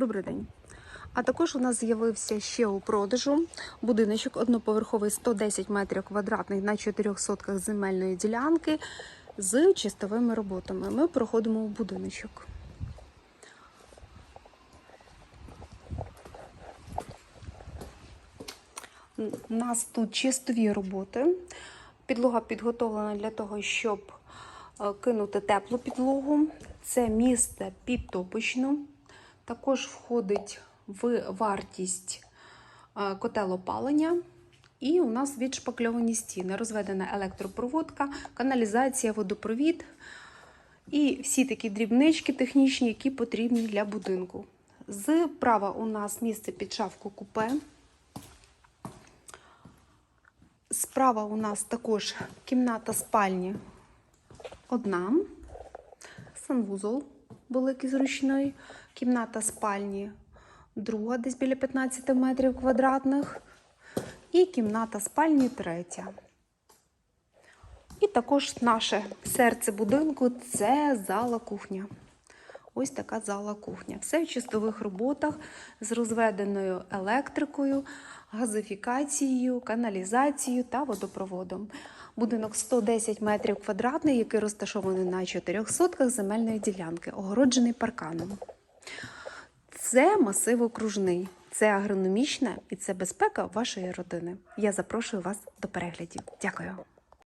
Добрий день. А також у нас з'явився ще у продажу будиночок одноповерховий 110 метрів квадратних на 4 сотках земельної ділянки з чистовими роботами. Ми проходимо у будиночок. У нас тут чистові роботи. Підлога підготовлена для того, щоб е, кинути теплу підлогу. Це місце підтопочно. Також входить в вартість е, котел опалення. І у нас відшпакльовані стіни, розведена електропроводка, каналізація, водопровід і всі такі дрібнички технічні, які потрібні для будинку. Зправа у нас місце під шафку купе. Справа у нас також кімната спальні одна, санвузол великий зручний, кімната спальні друга, десь біля 15 метрів квадратних, і кімната спальні третя. І також наше серце будинку це зала кухня. Ось така зала кухня. Все в чистових роботах з розведеною електрикою, газифікацією, каналізацією та водопроводом. Будинок 110 метрів квадратний, який розташований на 4 сотках земельної ділянки, огороджений парканом. Це масив окружний, це агрономічна і це безпека вашої родини. Я запрошую вас до переглядів. Дякую.